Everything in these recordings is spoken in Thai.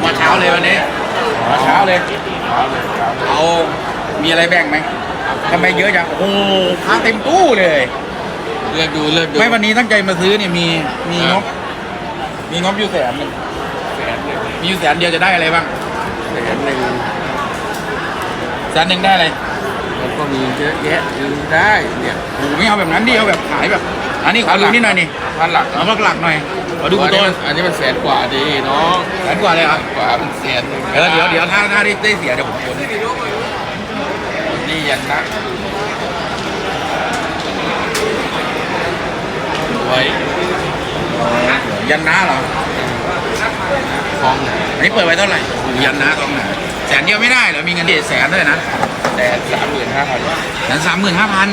ผมมาเช้าเลยวันนี้ มาเช้าเลย เอา มีอะไรแบ่งไหมทำไมเยอะจัง โอ้โหค้าเต็มตู้เลย เลือกดูเลือกดูไม่วันนี้ตั้งใจมาซื้อเนี่ยมี มีงบ มีงบอยู่แสนหนึ่งแสนหนึ่งมีอยู่แสนเดียวจะได้อะไรบ้าง แสนหนึ่งแสนหนึ่งได้อะไรแล้วก็มีเยอะแยะดูได้เนี่ยโอ้โหไม่เอาแบบนั้นดิเอาแบบขายแบบ อันนี้ขอดูนิดหน่อยนี่พันหลักเอาพักหลักหน่อย ขอดูอันตันี้วมันอันนี้มันแสนกว่าดีน้องแสนกว่าเลยเหรอะกว่ามันแสนหนึ่งเดี๋ยวเดี๋ยวเดี๋ยวถ้าถ้าได้ได้เสียเดี๋ยวผมโอนให้นี่ยันนะไว้ยันน้าเหรอคล้องหนาอันนี้เปิดไว้เท่าไหร่โอ้โหยันน้ากองหนาแสนเดียวไม่ได้เหรอมีเงินเดชแสนด้วยนะแสนสามหมื่นห้าพันแสนสามหมื่นห้าพัน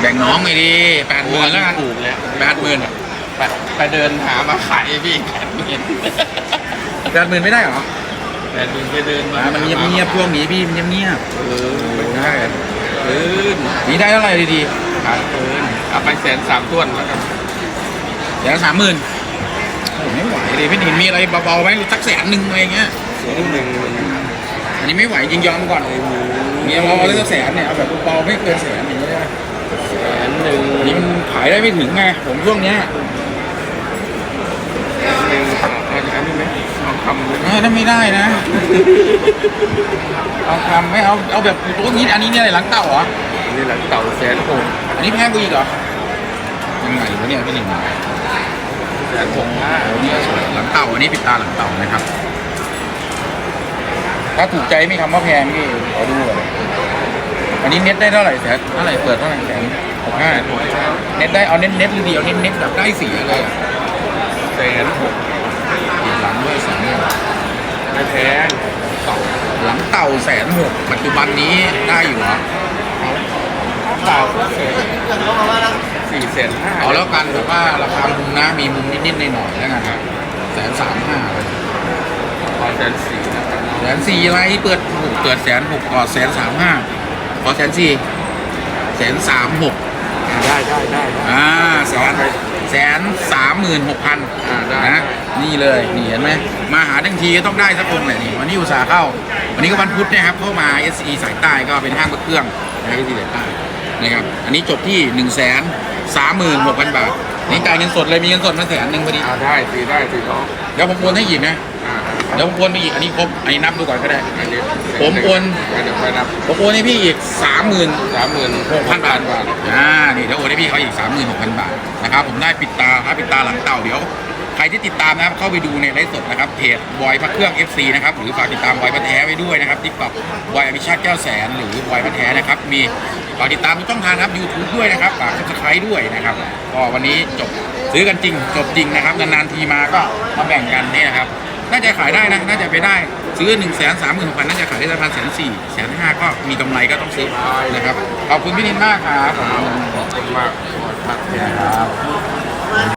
แบ่งน้องไปดิแปดหมื่นแล้วกันถูกแล้วแปดหมื่นไปไปเดินหามาขายพี่แปดหมื่นแปดหมื่นไม่ได้เหรอแปดหมื่นไปเดินมาอ่ามันเงียบเงียบๆช่วงนี้พี่มันเงียบเงียบเออๆไม่ได้เกินนี่ได้เท่าไหร่ดีขาดเกินเอาไปแสนสามต้วนแล้วกันๆแสนสามหมื่นไม่ไหวเลยพี่หนินมีอะไรเบาๆไหมสักแสนหนึ่งอะไรเงี้ยแสนหนึ่งอันนี้ไม่ไหวจริงยอมก่อนมีเอาเอาเรื่องแสนเนี่ยเอาแบบเบาๆไม่เกินแสนอย่างเงี้ย แสนหนึ่ง อันนี้มัน ขายได้ไม่ถึงไง ผมช่วงเนี้ยแสนหนึ่งเอาอย่างนั้นได้ไหมเอาคำเลยเออถ้าไม่ได้นะ เอาทำไม่เอาเอาแบบตัวนี้อันนี้เนี่ยอะไรหลังเต่าเหรอ นี่หลังเต่าแสนหกอันนี้แพงกว่าอีกเหรอ ยังไงวะเนี่ยพี่หนิงแสนหกห้าโอ้เนี่ยสวยหลังเต่าอันนี้ปิดตาหลังเต่านะครับ ถ้าถูกใจไม่คำว่าแพงพี่ขอดูก่อนอันนี้เน็ตได้เท่าไหร่แสนเท่าไหร่เปิดเท่าไหร่แสน หกห้าเน็ตได้เอาเน็ตเน็ตเดียวเน็ตเน็ตแบบได้เสียเลยอะแสนหกปิดหลังด้วยแสนหกไม่แพงหลังเต่าแสนหกปัจจุบันนี้ได้อยู่เหรอเต่าก็แสนสี่แสนห้าเอาแล้วกันแบบว่าราคามุมนะมีมุมนิดๆหน่อยๆแล้วกันครับแสนสามห้าพอแสนสี่นะครับแสนสี่อะไรเปิดเปิดแสนหกก่อนแสนสามห้าขอแสนสี่แสนสามหก ได้ได้ได้ได้อ่าแสนแสนสามหมื่นหกพันอ่าได้นะนี่เลยนี่เห็นไหมมาหาทั้งทีก็ต้องได้สักองค์แหละนี่วันนี้อุตส่าห์เข้า วันนี้ก็วันพุธนะครับเข้ามา SE สายใต้ก็เป็นห้างเครื่องนะ SE สายใต้นะครับอันนี้จบที่หนึ่งแสนสามหมื่นหกพันบาทนี่จ่ายเงินสดเลยมีเงินสดมาแสนหนึ่งพอดีเอาได้สีได้สีน้องเดี๋ยวผมโอนให้อีกนะอ่า เดี๋ยวผมโอนไปอีกอันนี้ครบอันนี้นับดูก่อนก็ได้ อันนี้ผมโอน เดี๋ยวไปนับผมโอนให้พี่อีกสามหมื่น สามหมื่นหกพันบาทอ่า นี่เดี๋ยวโอนให้พี่เขาอีกสามหมื่นหกพันบาทนะครับผมได้ปิดตาครับปิดตาหลังเต่าเดี๋ยว ใครที่ติดตามนะครับเข้าไปดูในไลฟ์สดนะครับเพจบอยพระเครื่อง FC นะครับหรือฝากติดตามบอยพระแท้ไว้ด้วยนะครับทิกตอกบอยอภิชาติแก้วแสน หรือบอยพระแท้นะครับมีฝากติดตามทุกช่องทางนะครับ YouTube ด้วยนะครับฝาก subscribe ด้วยนะครับก็วันนี้จบซื้อกันจริงจบจริงนะครับนานๆทีมาก็มาแบ่งกันนี่นะครับ น่าจะขายได้นะ น่าจะไปได้ ซื้อ1นึ่งแสนสามหมื่นหกพันน่าจะขายได้ประมาณแสนสี่แสนห้าก็มีกำไรก็ต้องซื้อนะครับ ขอบคุณพี่นินมากครับขอบคุณขอบคุณมากครับ